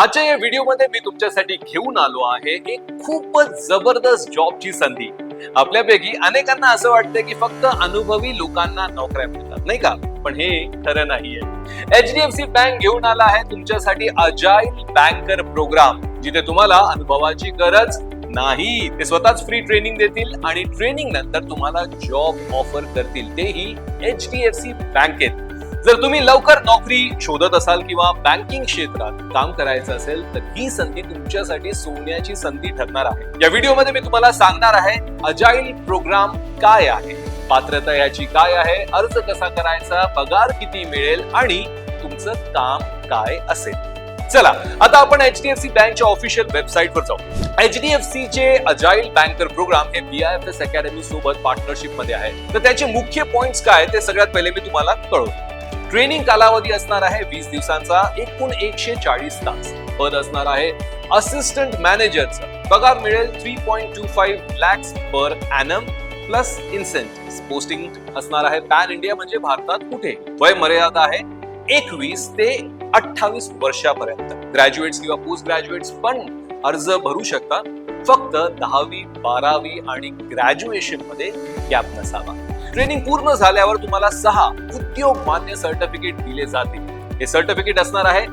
आजच्या या व्हिडिओमध्ये मी तुमच्यासाठी घेऊन आलो आहे एक खूपच जबरदस्त जॉबची संधी. आपल्यापैकी अनेकांना असं वाटतं की फक्त अनुभवी लोकांना नोकऱ्या मिळतात नाही का? पण हे खरं नाहीये. H D F C bank घेऊन आला आहे तुमच्यासाठी अजाईल बँकर प्रोग्राम जिथे तुम्हाला अनुभवाची गरज नाही. ते स्वतःच फ्री ट्रेनिंग देतील आणि ट्रेनिंग नंतर तुम्हाला जॉब ऑफर करतील. तेही एच डी एफ सी बँकेत. जर तुम्ही लवकर नोकरी शोधत असाल किंवा बँकिंग क्षेत्रात काम करायचं असेल तर ही संधी तुमच्यासाठी सोन्याची संधी ठरणार आहे. या व्हिडिओमध्ये मी तुम्हाला सांगणार आहे अजाईल प्रोग्राम काय आहे? पात्रता याची काय आहे? अर्ज कसा करायचा? पगार किती मिळेल? आणि तुमचं काम काय असेल? चला आता आपण एच डी एफ सी बँकच्या ऑफिशियल वेबसाईटवर जाऊ. एच डी एफ सी चे अजाईल बँकर प्रोग्राम हे B I F S academy सोबत पार्टनरशिपमध्ये आहे. तर त्याचे मुख्य पॉइंट काय ते सगळ्यात पहिले मी तुम्हाला कळवतो. ट्रेनिंग कालावधी असणार आहे वीस दिवसांचा एकूण एकशे चाळीस तास. पद असणार आहे असिस्टंट मॅनेजरचं पगार मिळेल three point two five lakhs per annum plus incentive posting असणार आहे पॅन इंडिया म्हणजे भारतात कुठे? वय मर्यादा आहे एकवीस ते अठ्ठावीस वर्षापर्यंत. ग्रॅज्युएट्स किंवा पोस्ट ग्रॅज्युएट्स पण अर्ज भरू शकतात. फक्त दहावी बारावी आणि ग्रॅज्युएशनमध्ये गॅप नसावा. ट्रेनिंग पूर्ण झाल्यावर तुम्हाला सहा उद्योग मान्य सर्टिफिकेट दिले जाते. हे सर्टिफिकेट असणार आहे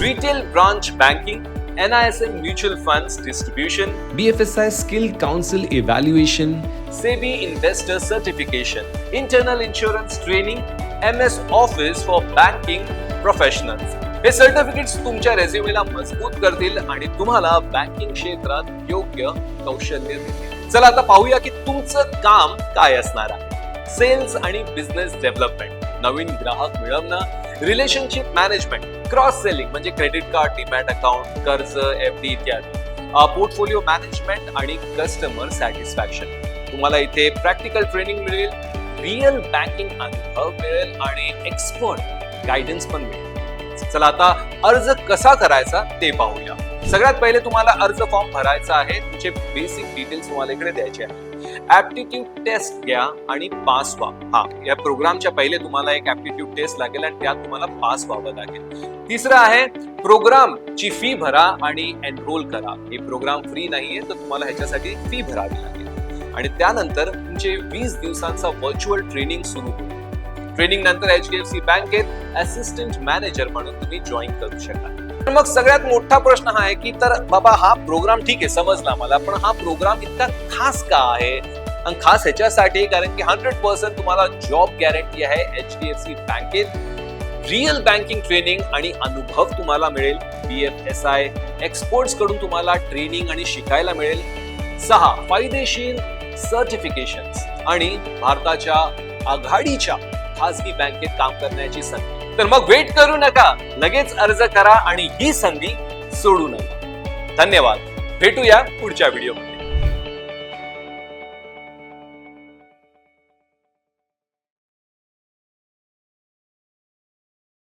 retail branch banking and mutual S distribution B F S BFSI Skill Council Evaluation, SEBI investor certification internal insurance training M S office for banking professionals हे सर्टिफिकेट्स तुमच्या रेझ्युमेला मजबूत करतील आणि तुम्हाला बँकिंग क्षेत्रात योग्य कौशल्य देतील. चला आता पाहूया की तुमचं काम काय असणार आहे. सेल्स आणि बिझनेस डेव्हलपमेंट नवीन ग्राहक मिळवणं रिलेशनशिप मॅनेजमेंट क्रॉस सेलिंग म्हणजे क्रेडिट कार्ड डिमॅट अकाउंट कर्ज एफ डी इत्यादी. पोर्टफोलिओ मॅनेजमेंट आणि कस्टमर सॅटिस्फॅक्शन तुम्हाला इथे प्रॅक्टिकल ट्रेनिंग मिळेल रिअल बँकिंग अनुभव मिळेल आणि एक्सपर्ट गायडन्स पण मिळेल. चला आता अर्ज कसा करायचा ते पाहूया. सगळ्यात पहिले तुम्हाला अर्ज फॉर्म भरायचा आहे. तुमचे बेसिक डिटेल्स तुम्हाला इकडे द्यायचे आहे ऍप्टिट्यूड टेस्ट घ्या आणि पास व्हा. हा या प्रोग्रामच्या पहिले तुम्हाला एक ऍप्टिट्यूड टेस्ट लागेल आणि त्यात तुम्हाला पास व्हावं लागेल. तिसरं आहे प्रोग्राम ची फी भरा आणि एनरोल करा. हे प्रोग्राम फ्री नाहीये तर तुम्हाला ह्याच्यासाठी फी भरावी लागेल. आणि त्यानंतर तुमचे वीस दिवसांचा व्हर्च्युअल ट्रेनिंग सुरू होईल ट्रेनिंग नंतर एच डी एफ सी बँकेत असिस्टंट मॅनेजर म्हणून तुम्ही जॉईन करू शकता मग सगळ्यात मोठा प्रश्न हा आहे की तर बाबा हा प्रोग्राम ठीक आहे समजला मला पण हा प्रोग्राम इतका खास का आहे? आणि खास ह्याच्यासाठी कारण की हंड्रेड पर्सेंट तुम्हाला जॉब गॅरंटी आहे एच डी एफ सी बँकेत रिअल बँकिंग ट्रेनिंग आणि अनुभव तुम्हाला मिळेल. बी एफ एस आय एक्सपर्ट्सकडून तुम्हाला ट्रेनिंग आणि शिकायला मिळेल. सहा फायदेशीर सर्टिफिकेशन आणि भारताच्या आघाडीच्या खासगी बँकेत काम करण्याची संधी. तर मग वेट करू नका. लगेच अर्ज करा आणि ही संधी सोडू नका. धन्यवाद. भेटूया पुढच्या व्हिडिओ